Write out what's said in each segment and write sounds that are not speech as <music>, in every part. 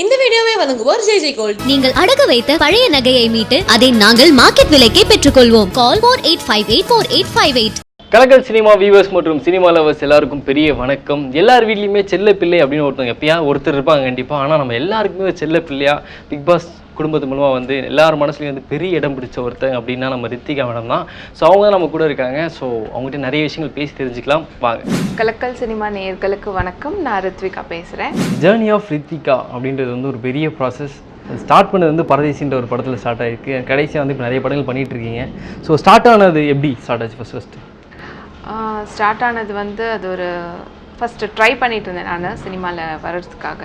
இந்த வீடியோவை வழங்குவோர் ஜெய் ஜெய் கோல்ட். நீங்கள் அடகு வைத்த பழைய நகையை மீட்டு அதை நாங்கள் மார்க்கெட் விலைக்கே பெற்றுக்கொள்வோம். Call four eight five eight four eight five eight Kalakkal cinema viewers மற்றும் சினிமா லவர்ஸ் எல்லாருக்கும் பெரிய வணக்கம். எல்லார் வீட்லையுமே செல்ல பிள்ளை அப்படின்னு ஒருத்தவங்க எப்பயா ஒருத்தர் இருப்பாங்க கண்டிப்பாக ஆனால் நம்ம எல்லாருக்குமே செல்ல பிள்ளையா பிக் பாஸ் குடும்பத்து மூலமாக வந்து எல்லார் மனசுலையும் வந்து பெரிய இடம் பிடிச்ச ஒருத்தங்க அப்படின்னா நம்ம ரித்திகா மேடம் தான். ஸோ அவங்க தான் நம்ம கூட இருக்காங்க. ஸோ அவங்ககிட்ட நிறைய விஷயங்கள் பேசி தெரிஞ்சுக்கலாம். வாங்க. கலக்கல் சினிமா நேயர்களுக்கு வணக்கம். நான் ரித்விகா பேசுகிறேன் ஜேர்னி ஆஃப் ரித்திகா அப்படின்றது வந்து ஒரு பெரிய ப்ராசஸ் ஸ்டார்ட் பண்ணது வந்து பரதேசின்ற ஒரு படத்தில் ஸ்டார்ட் ஆயிருக்கு. கடைசியாக வந்து இப்போ நிறைய படங்கள் பண்ணிட்டு இருக்கீங்க. ஸோ ஸ்டார்ட் ஆனது எப்படி ஸ்டார்ட் ஆச்சு ஃபஸ்ட் ஃபஸ்ட்டு ஸ்டார்ட் ஆனது வந்து அது ஒரு ஃபஸ்ட்டு ட்ரை பண்ணிட்டு இருந்தேன் நான் சினிமாவில் வர்றதுக்காக.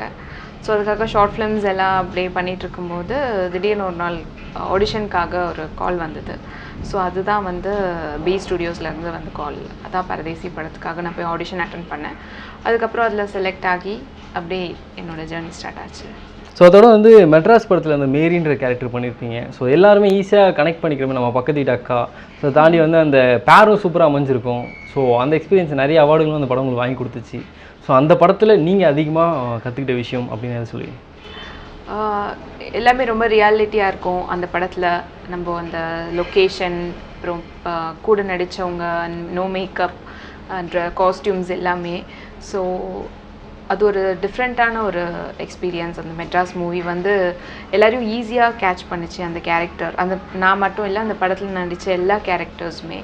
ஸோ அதுக்காக ஷார்ட் ஃபிலிம்ஸ் எல்லாம் அப்படியே பண்ணிட்டு இருக்கும்போது திடீர்னு ஒரு நாள் uh, ஆடிஷனுக்காக ஒரு கால் வந்தது. ஸோ அதுதான் வந்து பி ஸ்டுடியோஸ்லேருந்து வந்து கால் அதான் பரதேசி படத்துக்காக நான் போய் ஆடிஷன் அட்டன் பண்ணேன். அதுக்கப்புறம் அதில் செலக்ட் ஆகி அப்படியே என்னோடய ஜேர்னி ஸ்டார்ட் ஆச்சு. ஸோ அதோட வந்து மெட்ராஸ் படத்தில் அந்த மேரின்ற கேரக்டர் பண்ணியிருப்பீங்க ஸோ எல்லாருமே ஈஸியாக கனெக்ட் பண்ணிக்கிறோம் நம்ம பக்கத்து வீட்டு அக்கா. ஸோ தாண்டி வந்து அந்த பேரும் சூப்பராக அமைஞ்சிருக்கும். ஸோ அந்த எக்ஸ்பீரியன்ஸ் நிறைய அவார்டுகளும் அந்த படம் உங்களுக்கு வாங்கி கொடுத்துச்சு. ஸோ அந்த படத்தில் நீங்கள் அதிகமாக கற்றுக்கிட்ட விஷயம் அப்படின்னு சொல்லி. எல்லாமே ரொம்ப ரியாலிட்டியாக இருக்கும். அந்த படத்தில் நம்ம அந்த லொக்கேஷன் அப்புறம் கூட நடித்தவங்க நோ மேக்கப் அண்ட் காஸ்டியூம்ஸ் எல்லாமே. ஸோ அது ஒரு டிஃப்ரெண்ட்டான ஒரு எக்ஸ்பீரியன்ஸ் அந்த மெட்ராஸ் மூவி வந்து எல்லோரும் ஈஸியாக கேட்ச் பண்ணிச்சு அந்த கேரக்டர் அந்த நான் மட்டும் இல்லை அந்த படத்தில் நடித்த எல்லா கேரக்டர்ஸுமே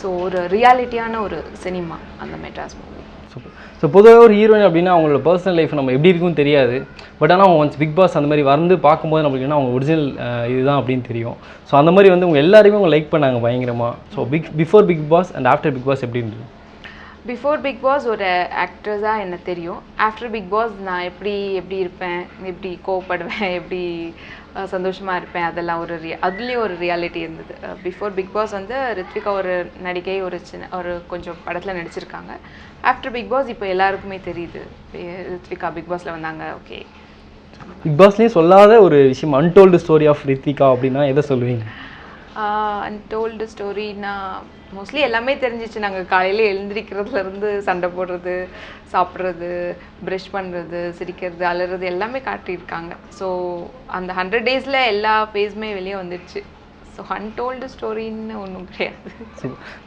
ஸோ ஒரு ரியாலிட்டியான ஒரு சினிமா அந்த மெட்ராஸ் மூவி சூப்பர் ஸோ பொதுவாக ஒரு ஹீரோயின் அப்படின்னா அவங்களோட பர்சனல் லைஃப் நம்ம எப்படி இருக்கும் தெரியாது. பட் ஆனால் அவங்க ஒன்ஸ் பிக் பாஸ் அந்த மாதிரி வந்து பார்க்கும்போது நம்மளுக்கு என்ன அவங்க ஒரிஜினல் இதுதான் அப்படின்னு தெரியும். ஸோ அந்த மாதிரி வந்து உங்கள் எல்லாருமே அவங்க லைக் பண்ணாங்க பயங்கரமாக so pic before Bigg Boss and after Bigg Boss எப்படி இருந்தது? பிஃபோர் பிக் பாஸ் ஒரு ஆக்ட்ரஸாக எனக்கு தெரியும்? ஆஃப்டர் பிக் பாஸ் நான் எப்படி எப்படி இருப்பேன்? எப்படி கோவப்படுவேன்? <laughs> எப்படி சந்தோஷமாக இருப்பேன்? அதெல்லாம் ஒரு ரி அதுலேயும் ஒரு ரியாலிட்டி இருந்தது. பிஃபோர் பிக் பாஸ் வந்து ரித்விகா ஒரு நடிகை ஒரு சின்ன ஒரு கொஞ்சம் படத்தில் நடிச்சிருக்காங்க. ஆஃப்டர் பிக் பாஸ் இப்போ எல்லாருக்குமே தெரியுது. ரித்விகா பிக் பாஸில் வந்தாங்க. ஓகே. பிக் பாஸ்லேயே சொல்லாத ஒரு விஷயம் அன்டோல்டு ஸ்டோரி ஆஃப் ரித்திகா அப்படின்னா எதை சொல்லுவீங்க? அன்டோல்டு ஸ்டோரினா மோஸ்ட்லி எல்லாமே தெரிஞ்சிச்சு. நாங்கள் காலையில் எழுந்திரிக்கிறதுலேருந்து சண்டை போடுறது சாப்பிட்றது ப்ரஷ் பண்ணுறது சிரிக்கிறது அலறது எல்லாமே காட்டியிருக்காங்க. ஸோ அந்த ஹண்ட்ரட் டேஸில் எல்லா ஃபேஸுமே வெளியே வந்துடுச்சு. ஸோ அன்டோல்டு ஸ்டோரின்னு ஒன்றும் கிடையாது.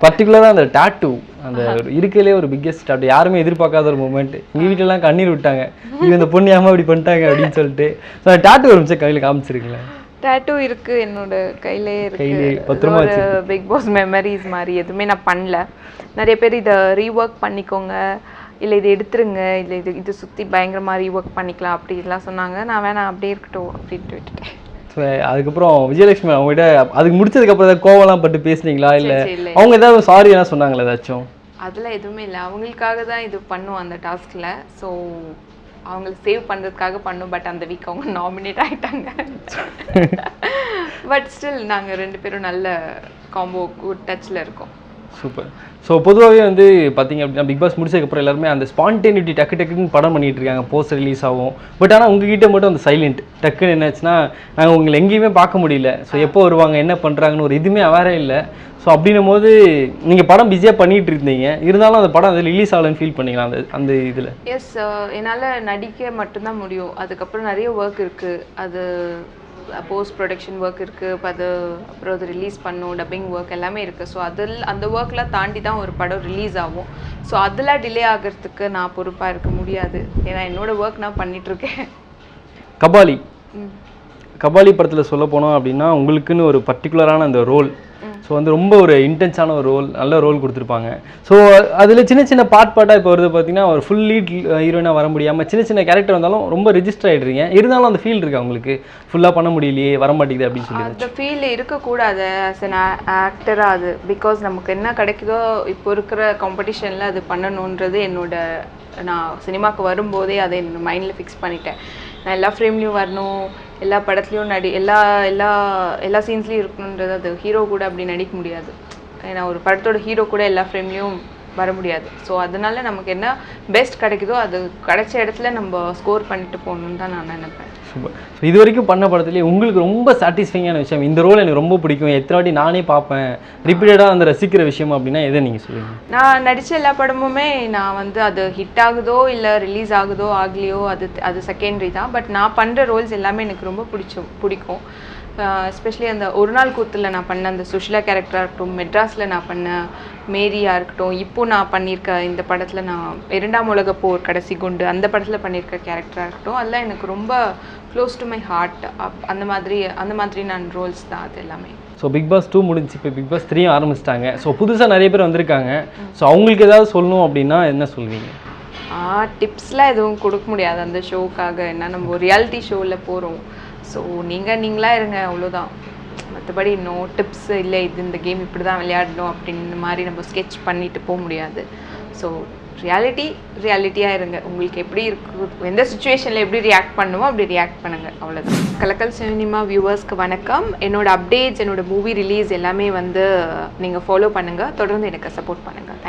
பர்டிகுலராக அந்த டாட்டூ அந்த இருக்கையிலே ஒரு பிக்கெஸ்ட் டாட்டூ யாருமே எதிர்பார்க்காத ஒரு மூமெண்ட் எங்கள் வீட்டிலலாம் கண்ணீர் விட்டாங்க. <laughs> இந்த பொண்ணு ஏமா இப்படி பண்ணிட்டாங்க அப்படின்னு சொல்லிட்டு. ஸோ டாட்டூ ஒரு நிமிஷம் கையில் காமிச்சிருக்கீங்களேன் டேட்டூ இருக்கு என்னோட கையிலே இருக்கு. பிக் பாஸ் மெமரிஸ் மாதிரி. எதுவுமே நான் பண்ணல. நிறைய பேர் இதை ரீஒர்க் பண்ணிக்கோங்க. இல்லை இதை எடுத்துருங்க. இல்லை இது இது சுற்றி பயங்கரமாக ரீஒர்க் பண்ணிக்கலாம். அப்படிலாம் சொன்னாங்க. நான் வேணாம் அப்படியே இருக்கட்டும் அப்படின்ட்டு விட்டுட்டேன். அதுக்கப்புறம் விஜயலட்சுமி அவங்ககிட்ட அதுக்கு முடிச்சதுக்கப்புறம் ஏதாவது கோவம்லாம் பட்டு பேசுனீங்களா? இல்லை. அவங்க ஏதாவது சாரி என்ன சொன்னாங்களா ஏதாச்சும்? அதெல்லாம் எதுவுமே இல்லை. அவங்களுக்காக தான் இது பண்ணும் அந்த டாஸ்கில் ஸோ அவங்கள சேவ் பண்ணுறதுக்காக பண்ணும் பட் அந்த வீக் அவங்க நாமினேட் ஆகிட்டாங்க பட் ஸ்டில் நாங்கள் ரெண்டு பேரும் நல்ல காம்போ குட் டச்சில் இருக்கோம். சூப்பர் ஸோ பொதுவாகவே வந்து பார்த்தீங்க அப்படின்னா பிக் பாஸ் முடிச்சதுக்கப்புறம் எல்லாருமே அந்த ஸ்பான்டேனிட்டி டக்கு டக்குன்னு படம் பண்ணிட்டு இருக்காங்க. போஸ்ட் ரிலீஸ் ஆகும். பட் ஆனால் உங்ககிட்ட மட்டும் அந்த சைலண்ட் டக்குன்னு என்னாச்சுன்னா நாங்கள் உங்களை எங்கேயுமே பார்க்க முடியல. ஸோ எப்போ வருவாங்க என்ன பண்ணுறாங்கன்னு ஒரு இதுவுமே அவேரே இல்லை. ஸோ அப்படின்னும் போது நீங்கள் படம் பிஸியாக பண்ணிட்டு இருந்தீங்க. இருந்தாலும் அந்த படம் அது ரிலீஸ் ஆகலன்னு ஃபீல் பண்ணிக்கலாம் அந்த அந்த இதில்? எஸ் என்னால் நடிக்க மட்டும்தான் முடியும். அதுக்கப்புறம் நிறைய ஒர்க் இருக்குது அது போஸ்ட் ப்ரொடக்ஷன் ஒர்க் இருக்குது இப்போ அது அப்புறம் அது ரிலீஸ் பண்ணும் டப்பிங் ஒர்க் எல்லாமே இருக்குது ஸோ அதில் அந்த ஒர்க்லாம் தாண்டி தான் ஒரு படம் ரிலீஸ் ஆகும். ஸோ அதில் டிலே ஆகிறதுக்கு நான் பொறுப்பாக இருக்க முடியாது. ஏன்னா என்னோட ஒர்க் நான் பண்ணிகிட்ருக்கேன் கபாலி. கபாலி படத்தில் சொல்ல போனோம் அப்படின்னா உங்களுக்குன்னு ஒரு பர்டிகுலரான அந்த ரோல் ஸோ வந்து ரொம்ப ஒரு இன்டென்ஸான ஒரு ரோல் நல்ல ரோல் கொடுத்துருப்பாங்க. ஸோ அதில் சின்ன சின்ன பார்ட் பார்ட்டாக இப்போ வருது பார்த்தீங்கன்னா ஒரு ஃபுல் லீட் ஹீரோயினாக வர முடியாமல் சின்ன சின்ன கேரக்டர் வந்தாலும் ரொம்ப ரெஜிஸ்டர் ஆகிடுறீங்க இருந்தாலும் அந்த ஃபீல் இருக்கா உங்களுக்கு? ஃபுல்லாக பண்ண முடியலையே வர மாட்டேங்குது அப்படின்னு சொல்லி அந்த ஃபீல் இருக்கக்கூடாது ஆஸ் அன் ஆக்டராக அது. பிகாஸ் நமக்கு என்ன கிடைக்குதோ இப்போ இருக்கிற காம்படிஷனில் அது பண்ணணுன்றது என்னோட நான் சினிமாவுக்கு வரும்போதே அதை என்னோட மைண்டில் ஃபிக்ஸ் பண்ணிட்டேன். நான் எல்லா ஃப்ரேம்லேயும் வரணும். எல்லா படத்துலையும் நடி எல்லா எல்லா எல்லா சீன்ஸ்லேயும் இருக்கணுன்றது அது ஹீரோ கூட அப்படி நடிக்க முடியாது. ஏன்னா ஒரு படத்தோட ஹீரோ கூட எல்லா ஃப்ரேம்லேயும் வர முடியாது. ஸோ அதனால நமக்கு என்ன பெஸ்ட் கிடைக்குதோ அது கிடைச்ச இடத்துல நம்ம ஸ்கோர் பண்ணிட்டு போகணுன்னு தான் நான் நினைப்பேன். சூப்பர். ஸோ இது வரைக்கும் பண்ண படத்துலேயே உங்களுக்கு ரொம்ப சாட்டிஸ்ஃபைங்கான விஷயம் இந்த ரோல் எனக்கு ரொம்ப பிடிக்கும். எத்தனை வாட்டி நானே பார்ப்பேன். ரிப்பீட்டடாக அந்த ரசிக்கிற விஷயம் அப்படின்னா எதை நீங்கள் சொல்லுவீங்க? நான் நடித்த எல்லா படமுமே நான் வந்து அது ஹிட் ஆகுதோ இல்லை ரிலீஸ் ஆகுதோ ஆகலையோ அது அது செகண்டரி தான். பட் நான் பண்ணுற ரோல்ஸ் எல்லாமே எனக்கு ரொம்ப பிடிச்சும் பிடிக்கும். எஸ்பெஷலி அந்த ஒரு நாள் கூத்தில் நான் பண்ண அந்த சுஷிலா கேரக்டராக இருக்கட்டும் மெட்ராஸில் நான் பண்ண மேரியாக இருக்கட்டும் இப்போ நான் பண்ணியிருக்க இந்த படத்தில் நான் இரண்டாம் உலக போர் கடைசி குண்டு அந்த படத்தில் பண்ணியிருக்க கேரக்டராக இருக்கட்டும் அதெல்லாம் எனக்கு ரொம்ப க்ளோஸ் டு மை ஹார்ட் அந்த மாதிரி அந்த மாதிரி நான் ரோல்ஸ் தான் அது எல்லாமே. ஸோ பிக் பாஸ் டூ முடிஞ்சு இப்போ பிக் பாஸ் த்ரீயும் ஆரம்பிச்சிட்டாங்க. ஸோ புதுசாக நிறைய பேர் வந்திருக்காங்க. ஸோ அவங்களுக்கு ஏதாவது சொல்லணும் அப்படின்னா என்ன சொல்வீங்க? டிப்ஸ்லாம் எதுவும் கொடுக்க முடியாது அந்த ஷோக்காக என்ன நம்ம ரியாலிட்டி ஷோவில் போகிறோம் ஸோ நீங்கள் நீங்களாக இருங்க அவ்வளோதான் மற்றபடி இன்னும் டிப்ஸ் இல்லை இது இந்த கேம் இப்படி தான் விளையாடணும் அப்படின்னு மாதிரி நம்ம ஸ்கெட்ச் பண்ணிட்டு போக முடியாது. ஸோ ரியாலிட்டி ரியாலிட்டியாக இருங்க. உங்களுக்கு எப்படி இருக்கு எந்த சுச்சுவேஷனில் எப்படி ரியாக்ட் பண்ணுமோ அப்படி ரியாக்ட் பண்ணுங்கள் அவ்வளோதான் கலக்கல் சினிமா வியூவர்ஸ்க்கு வணக்கம். என்னோட அப்டேட்ஸ் என்னோட மூவி ரிலீஸ் எல்லாமே வந்து நீங்கள் ஃபாலோ பண்ணுங்கள் தொடர்ந்து எனக்கு சப்போர்ட் பண்ணுங்கள்